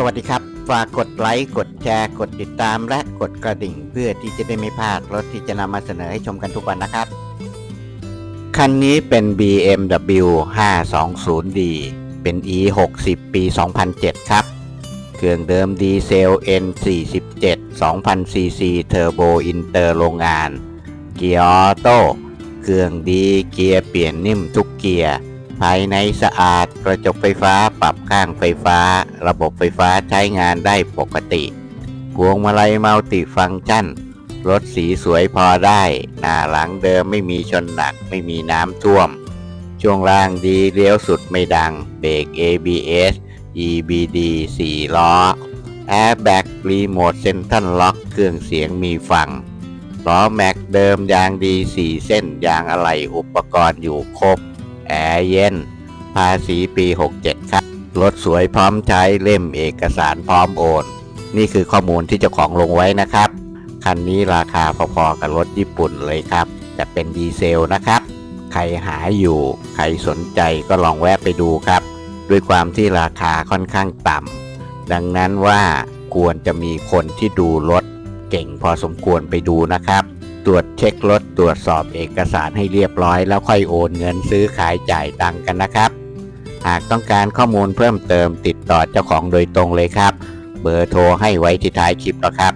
สวัสดีครับ ฝากกดไลค์ กดแชร์ กดติดตามและกดกระดิ่ง เพื่อที่จะได้ไม่พลาดรถที่จะนำมาเสนอให้ชมกันทุกวันนะครับ คันนี้เป็น BMW 520D เป็น E60 ปี 2007 ครับ เครื่องเดิมดีเซล N47 2000cc เทอร์โบอินเตอร์โรงงาน เกียร์ออโต้ เครื่องดีเกียร์เปลี่ยนนิ่มทุกเกียร์ ภายในสะอาดกระจกไฟฟ้าปรับข้างไฟฟ้า ระบบไฟฟ้าใช้งานได้ปกติ พวงมาลัยมัลติฟังก์ชันรถสีสวยพอได้ หน้าหลังเดิมไม่มีชนหนักไม่มีน้ำท่วม ช่วงล่างดีเลี้ยวสุดไม่ดัง เบรก ABS EBD 4 ล้อ Airbag Remote Central Lock เครื่องเสียงมีฟังล้อแม็กเดิมยางดี 4 เส้นยางอะไหล่อุปกรณ์อยู่ครบ แอร์เย็น ภาษีปี 67 ครับ รถสวยพร้อมใช้เล่มเอกสารพร้อมโอน นี่คือข้อมูลที่เจ้าของลงไว้นะครับ คันนี้ราคาพอๆกับรถญี่ปุ่นเลยครับ แต่เป็นดีเซลนะครับ ใครหาอยู่ ใครสนใจก็ลองแวะไปดูครับ ด้วยความที่ราคาค่อนข้างต่ำ ดังนั้นว่าควรจะมีคนที่ดูรถเก่งพอสมควรไปดูนะครับ ตรวจเช็ครถตรวจสอบเอกสารให้เรียบร้อย แล้วค่อยโอนเงินซื้อขายจ่ายตังกันนะครับ หากต้องการข้อมูลเพิ่มเติมติดต่อเจ้าของโดยตรงเลยครับ เบอร์โทรให้ไว้ที่ท้ายคลิปแล้วครับ